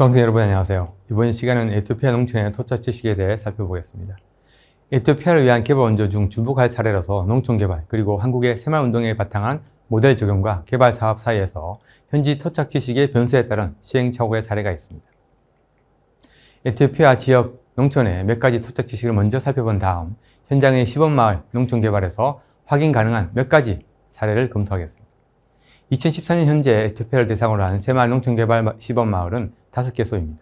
수강생 여러분 안녕하세요. 이번 시간은 에티오피아 농촌의 토착 지식에 대해 살펴보겠습니다. 에티오피아를 위한 개발 원조 중 주목할 사례로서 농촌 개발 그리고 한국의 새마을 운동에 바탕한 모델 적용과 개발 사업 사이에서 현지 토착 지식의 변수에 따른 시행착오의 사례가 있습니다. 에티오피아 지역 농촌의 몇 가지 토착 지식을 먼저 살펴본 다음 현장의 시범 마을 농촌 개발에서 확인 가능한 몇 가지 사례를 검토하겠습니다. 2014년 현재 에티오피아를 대상으로 한 새마을 농촌개발 시범마을은 5개 소입니다.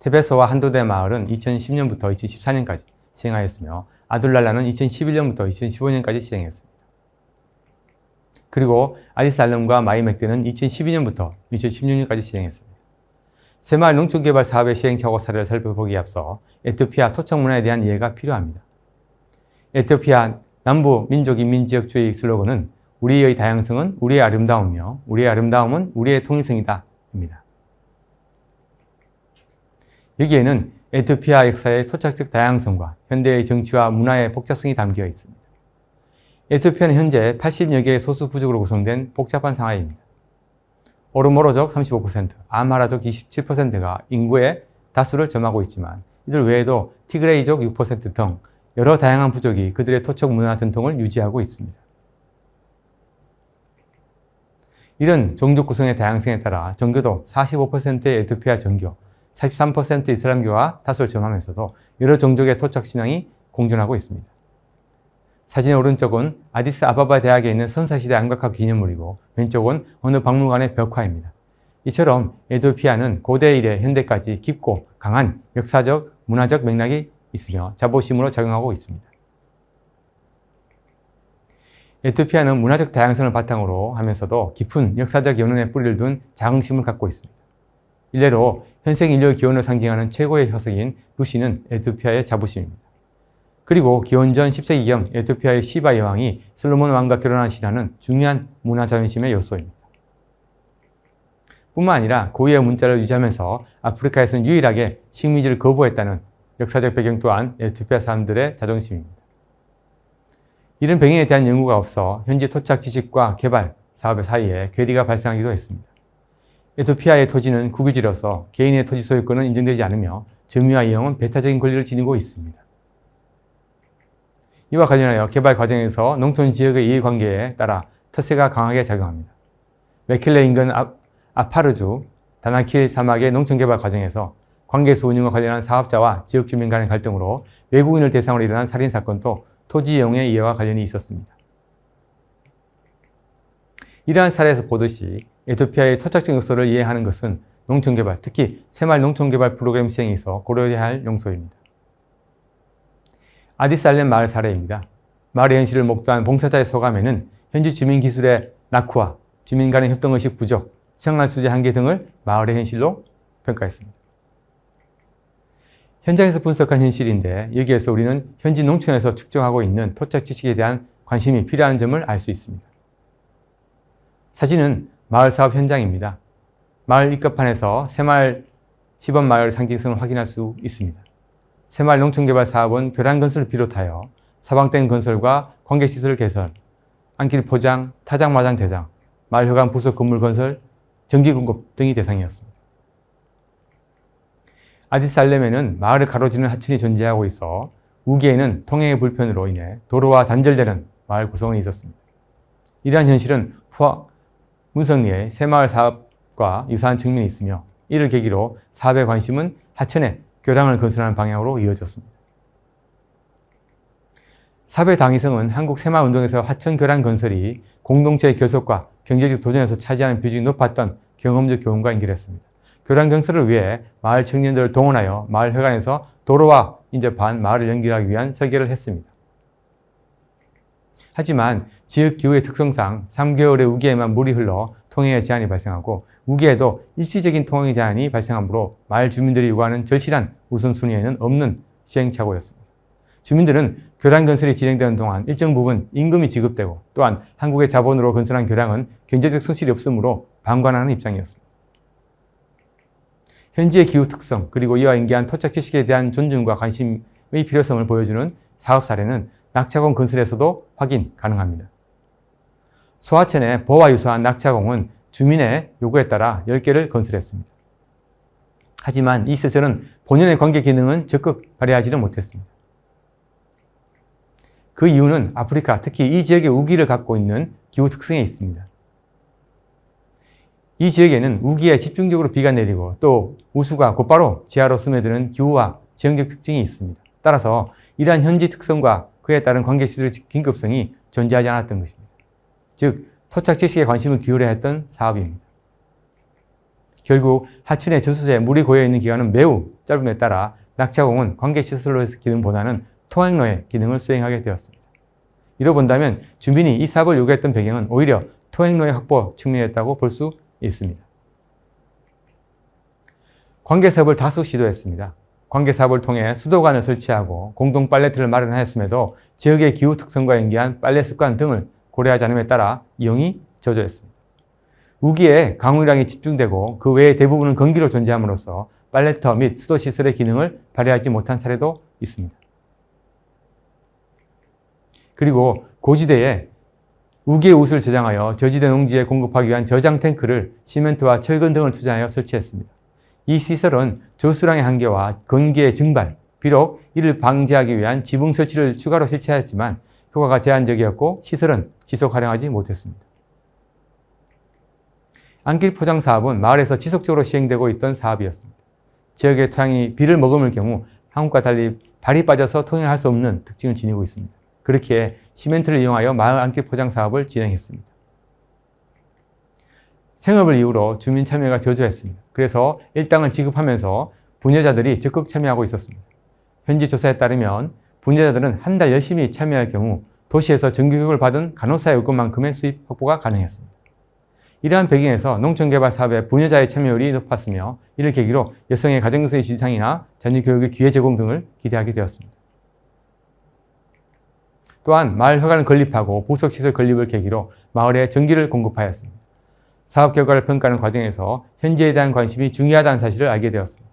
테베소와 한도대 마을은 2010년부터 2014년까지 시행하였으며 아둘랄라는 2011년부터 2015년까지 시행했습니다. 그리고 아디스알름과 마이맥드는 2012년부터 2016년까지 시행했습니다. 새마을 농촌개발 사업의 시행착오 사례를 살펴보기에 앞서 에티오피아 토착 문화에 대한 이해가 필요합니다. 에티오피아 남부 민족 인민지역주의 슬로건은 우리의 다양성은 우리의 아름다움이며 우리의 아름다움은 우리의 통일성이다. 입니다. 여기에는 에티오피아 역사의 토착적 다양성과 현대의 정치와 문화의 복잡성이 담겨 있습니다. 에티오피아는 현재 80여 개의 소수 부족으로 구성된 복잡한 상하입니다. 오르모로족 35%, 아마라족 27%가 인구의 다수를 점하고 있지만 이들 외에도 티그레이족 6%등 여러 다양한 부족이 그들의 토착 문화 전통을 유지하고 있습니다. 이런 종족 구성의 다양성에 따라 종교도 45%의 에티오피아 정교, 43% 이슬람교와 다수를 점하면서도 여러 종족의 토착 신앙이 공존하고 있습니다. 사진의 오른쪽은 아디스 아바바 대학에 있는 선사시대 안각학 기념물이고 왼쪽은 어느 박물관의 벽화입니다. 이처럼 에티오피아는 고대 이래 현대까지 깊고 강한 역사적, 문화적 맥락이 있으며 자부심으로 작용하고 있습니다. 에티오피아는 문화적 다양성을 바탕으로 하면서도 깊은 역사적 연원의 뿌리를 둔 자긍심을 갖고 있습니다. 일례로 현생 인류 기원을 상징하는 최고의 화석인 루시는 에티오피아의 자부심입니다. 그리고 기원전 10세기경 에티오피아의 시바 여왕이 솔로몬 왕과 결혼한 신화는 중요한 문화 자존심의 요소입니다. 뿐만 아니라 고유의 문자를 유지하면서 아프리카에서는 유일하게 식민지를 거부했다는 역사적 배경 또한 에티오피아 사람들의 자존심입니다. 이런 병행에 대한 연구가 없어 현지 토착 지식과 개발 사업의 사이에 괴리가 발생하기도 했습니다. 에토피아의 토지는 국유지로서 개인의 토지 소유권은 인정되지 않으며 점유와 이용은 배타적인 권리를 지니고 있습니다. 이와 관련하여 개발 과정에서 농촌 지역의 이해관계에 따라 터세가 강하게 작용합니다. 메킬레 인근 아, 아파르주 다나킬 사막의 농촌 개발 과정에서 관계수 운영과 관련한 사업자와 지역 주민 간의 갈등으로 외국인을 대상으로 일어난 살인 사건도 토지 이용의 이해와 관련이 있었습니다. 이러한 사례에서 보듯이 에토피아의 토착적 요소를 이해하는 것은 농촌개발, 특히 새마을 농촌개발 프로그램 시행에 있어 고려해야 할 용소입니다. 아디스알렘 마을 사례입니다. 마을의 현실을 목도한 봉사자의 소감에는 현지 주민 기술의 낙후와 주민 간의 협동의식 부족, 생활 수재 한계 등을 마을의 현실로 평가했습니다. 현장에서 분석한 현실인데 여기에서 우리는 현지 농촌에서 축적하고 있는 토착 지식에 대한 관심이 필요한 점을 알 수 있습니다. 사진은 마을 사업 현장입니다. 마을 입가판에서 새마을 시범 마을 상징성을 확인할 수 있습니다. 새마을 농촌개발 사업은 교량 건설을 비롯하여 사방댐 건설과 관계시설 개설, 안길 포장, 타장 마장 대장, 마을 회관 부속 건물 건설, 전기 공급 등이 대상이었습니다. 아디살렘에는 마을을 가로지는 하천이 존재하고 있어 우기에는 통행의 불편으로 인해 도로와 단절되는 마을 구성원이 있었습니다. 이러한 현실은 포 문성리의 새마을 사업과 유사한 측면이 있으며 이를 계기로 사업의 관심은 하천에 교량을 건설하는 방향으로 이어졌습니다. 사업의 당위성은 한국 새마을 운동에서 하천 교량 건설이 공동체의 결속과 경제적 도전에서 차지하는 비중이 높았던 경험적 교훈과 연결했습니다. 교량 건설을 위해 마을 청년들을 동원하여 마을 회관에서 도로와 인접한 마을을 연결하기 위한 설계를 했습니다. 하지만 지역 기후의 특성상 3개월의 우기에만 물이 흘러 통행에 제한이 발생하고 우기에도 일시적인 통행 제한이 발생하므로 마을 주민들이 요구하는 절실한 우선순위에는 없는 시행착오였습니다. 주민들은 교량 건설이 진행되는 동안 일정 부분 임금이 지급되고 또한 한국의 자본으로 건설한 교량은 경제적 손실이 없으므로 방관하는 입장이었습니다. 현지의 기후 특성 그리고 이와 연계한 토착 지식에 대한 존중과 관심의 필요성을 보여주는 사업 사례는 낙차공 건설에서도 확인 가능합니다. 소하천의 보와 유사한 낙차공은 주민의 요구에 따라 10개를 건설했습니다. 하지만 이 시설은 본연의 관계 기능은 적극 발휘하지는 못했습니다. 그 이유는 아프리카, 특히 이 지역의 우기를 갖고 있는 기후 특성에 있습니다. 이 지역에는 우기에 집중적으로 비가 내리고 또 우수가 곧바로 지하로 스며드는 기후와 지형적 특징이 있습니다. 따라서 이러한 현지 특성과 그에 따른 관계 시설의 긴급성이 존재하지 않았던 것입니다. 즉, 토착 지식에 관심을 기울여야 했던 사업입니다. 결국 하천의 저수지에 물이 고여 있는 기간은 매우 짧음에 따라 낙차공은 관계 시설로의 기능보다는 통행로의 기능을 수행하게 되었습니다. 이로 본다면 주민이 이 사업을 요구했던 배경은 오히려 통행로의 확보 측면이었다고 볼 수 있습니다. 관계 사업을 다수 시도했습니다. 관계 사업을 통해 수도관을 설치하고 공동 빨래터를 마련하였음에도 지역의 기후 특성과 연계한 빨래 습관 등을 고려하지 않음에 따라 이용이 저조했습니다. 우기에 강우량이 집중되고 그 외의 대부분은 건기로 존재함으로써 빨래터 및 수도 시설의 기능을 발휘하지 못한 사례도 있습니다. 그리고 고지대에 우기의 옷을 저장하여 저지대 농지에 공급하기 위한 저장 탱크를 시멘트와 철근 등을 투자하여 설치했습니다. 이 시설은 저수량의 한계와 건기의 증발, 비록 이를 방지하기 위한 지붕 설치를 추가로 실시하였지만 효과가 제한적이었고 시설은 지속 활용하지 못했습니다. 안길 포장 사업은 마을에서 지속적으로 시행되고 있던 사업이었습니다. 지역의 토양이 비를 머금을 경우 한국과 달리 발이 빠져서 통행할 수 없는 특징을 지니고 있습니다. 그렇게 시멘트를 이용하여 마을 안길 포장 사업을 진행했습니다. 생업을 이유로 주민 참여가 저조했습니다. 그래서 일당을 지급하면서 분여자들이 적극 참여하고 있었습니다. 현지 조사에 따르면 분여자들은 한 달 열심히 참여할 경우 도시에서 정규교육을 받은 간호사 요금만큼의 수입 확보가 가능했습니다. 이러한 배경에서 농촌개발 사업의 분여자의 참여율이 높았으며 이를 계기로 여성의 가정에서의 지상이나 자녀교육의 기회 제공 등을 기대하게 되었습니다. 또한 마을 회관을 건립하고 부속시설 건립을 계기로 마을에 전기를 공급하였습니다. 사업 결과를 평가하는 과정에서 현지에 대한 관심이 중요하다는 사실을 알게 되었습니다.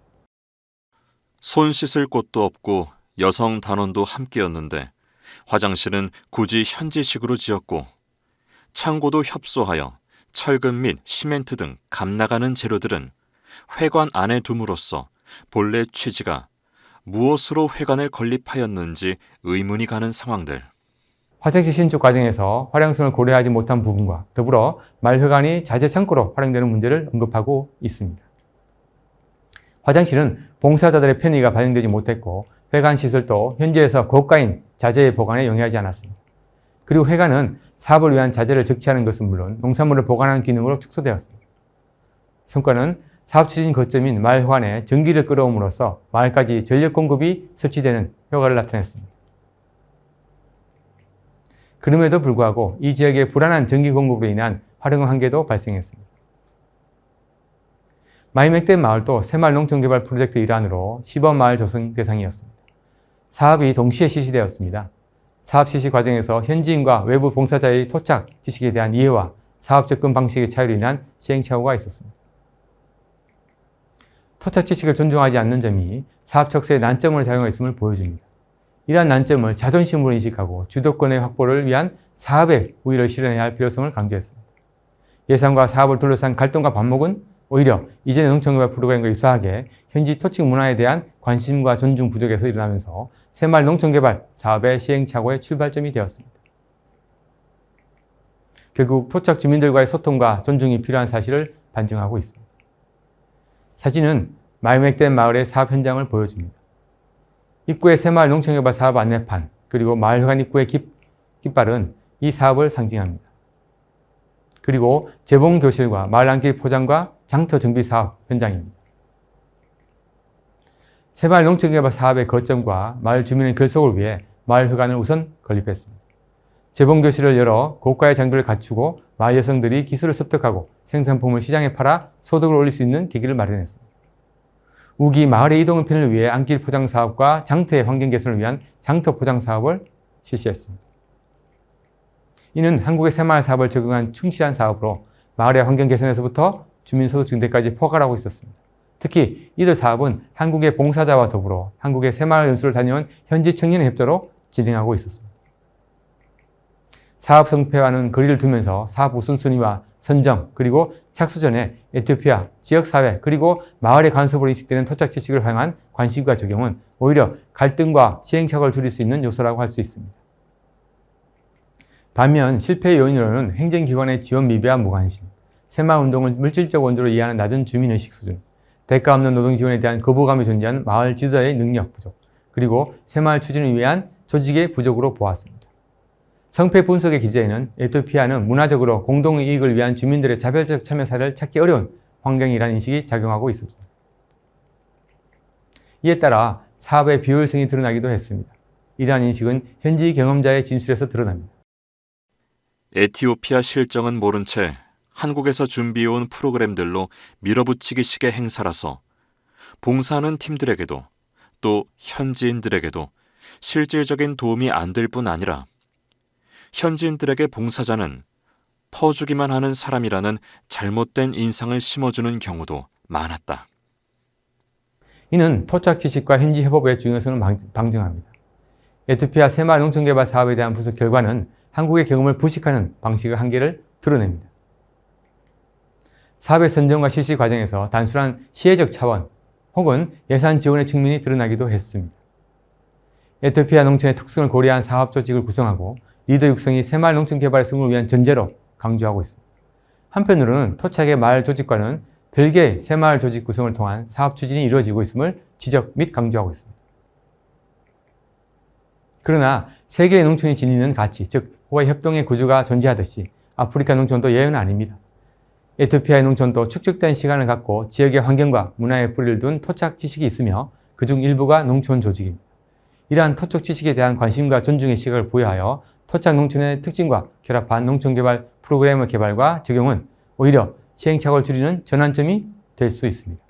손 씻을 곳도 없고 여성 단원도 함께였는데 화장실은 굳이 현지식으로 지었고 창고도 협소하여 철근 및 시멘트 등 감나가는 재료들은 회관 안에 둠으로써 본래 취지가 무엇으로 회관을 건립하였는지 의문이 가는 상황들. 화장실 신축 과정에서 활용성을 고려하지 못한 부분과 더불어 말회관이 자재 창고로 활용되는 문제를 언급하고 있습니다. 화장실은 봉사자들의 편의가 반영되지 못했고 회관 시설도 현지에서 고가인 자재의 보관에 용이하지 않았습니다. 그리고 회관은 사업을 위한 자재를 적치하는 것은 물론 농산물을 보관하는 기능으로 축소되었습니다. 성과는 사업 추진 거점인 마을 회관에 전기를 끌어옴으로써 마을까지 전력 공급이 설치되는 효과를 나타냈습니다. 그럼에도 불구하고 이 지역의 불안한 전기 공급으로 인한 활용 한계도 발생했습니다. 마이맥댐 마을도 새마을 농촌개발 프로젝트 일환으로 시범 마을 조성 대상이었습니다. 사업이 동시에 실시되었습니다. 사업 실시 과정에서 현지인과 외부 봉사자의 토착 지식에 대한 이해와 사업 접근 방식의 차이로 인한 시행착오가 있었습니다. 토착 지식을 존중하지 않는 점이 사업 척수의 난점으로 작용했음을 보여줍니다. 이러한 난점을 자존심으로 인식하고 주도권의 확보를 위한 사업의 우위를 실현해야 할 필요성을 강조했습니다. 예산과 사업을 둘러싼 갈등과 반목은 오히려 이전의 농촌개발 프로그램과 유사하게 현지 토착 문화에 대한 관심과 존중 부족에서 일어나면서 새마을 농촌개발 사업의 시행착오의 출발점이 되었습니다. 결국 토착 주민들과의 소통과 존중이 필요한 사실을 반증하고 있습니다. 사진은 마이맥댐 마을의 사업 현장을 보여줍니다. 입구의 새마을 농촌개발 사업 안내판 그리고 마을회관 입구의 깃, 깃발은 이 사업을 상징합니다. 그리고 재봉교실과 마을 안길 포장과 장터 정비 사업 현장입니다. 새마을 농촌개발 사업의 거점과 마을 주민의 결속을 위해 마을회관을 우선 건립했습니다. 재봉교실을 열어 고가의 장비를 갖추고 마을 여성들이 기술을 습득하고 생산품을 시장에 팔아 소득을 올릴 수 있는 계기를 마련했습니다. 우기 마을의 이동을 편을 위해 안길 포장 사업과 장터의 환경 개선을 위한 장터 포장 사업을 실시했습니다. 이는 한국의 새마을 사업을 적용한 충실한 사업으로 마을의 환경 개선에서부터 주민 소득 증대까지 포괄하고 있었습니다. 특히 이들 사업은 한국의 봉사자와 더불어 한국의 새마을 연수를 다녀온 현지 청년의 협조로 진행하고 있었습니다. 사업 성패와는 거리를 두면서 사업 우선순위와 선정, 그리고 착수 전에 에티오피아, 지역사회, 그리고 마을의 간섭으로 인식되는 토착 지식을 활용한 관심과 적용은 오히려 갈등과 시행착오를 줄일 수 있는 요소라고 할 수 있습니다. 반면 실패의 요인으로는 행정기관의 지원 미비와 무관심, 새마을 운동을 물질적 원조로 이해하는 낮은 주민의식 수준, 대가 없는 노동 지원에 대한 거부감이 존재하는 마을 지도자의 능력 부족, 그리고 새마을 추진을 위한 조직의 부족으로 보았습니다. 성패 분석의 기재에는 에토피아는 문화적으로 공동의 이익을 위한 주민들의 자발적 참여 사를 찾기 어려운 환경이라는 인식이 작용하고 있습니다. 이에 따라 사업의 비효율성이 드러나기도 했습니다. 이러한 인식은 현지 경험자의 진술에서 드러납니다. 에티오피아 실정은 모른 채 한국에서 준비해온 프로그램들로 밀어붙이기식의 행사라서 봉사하는 팀들에게도 또 현지인들에게도 실질적인 도움이 안 될 뿐 아니라 현지인들에게 봉사자는 퍼주기만 하는 사람이라는 잘못된 인상을 심어주는 경우도 많았다. 이는 토착 지식과 현지 협업의 중요성을 방- 방증합니다. 에토피아 새마을 농촌개발 사업에 대한 분석 결과는 한국의 경험을 부식하는 방식의 한계를 드러냅니다. 사업의 선정과 실시 과정에서 단순한 시혜적 차원 혹은 예산 지원의 측면이 드러나기도 했습니다. 에토피아 농촌의 특성을 고려한 사업 조직을 구성하고 리더 육성이 새마을 농촌 개발의 성공을 위한 전제로 강조하고 있습니다. 한편으로는 토착의 마을 조직과는 별개의 새마을 조직 구성을 통한 사업 추진이 이루어지고 있음을 지적 및 강조하고 있습니다. 그러나 세계의 농촌이 지니는 가치, 즉 호화 협동의 구조가 존재하듯이 아프리카 농촌도 예외는 아닙니다. 에토피아의 농촌도 축적된 시간을 갖고 지역의 환경과 문화에 뿌리를 둔 토착 지식이 있으며 그중 일부가 농촌 조직입니다. 이러한 토착 지식에 대한 관심과 존중의 시각을 부여하여 토착 농촌의 특징과 결합한 농촌개발 프로그램의 개발과 적용은 오히려 시행착오를 줄이는 전환점이 될 수 있습니다.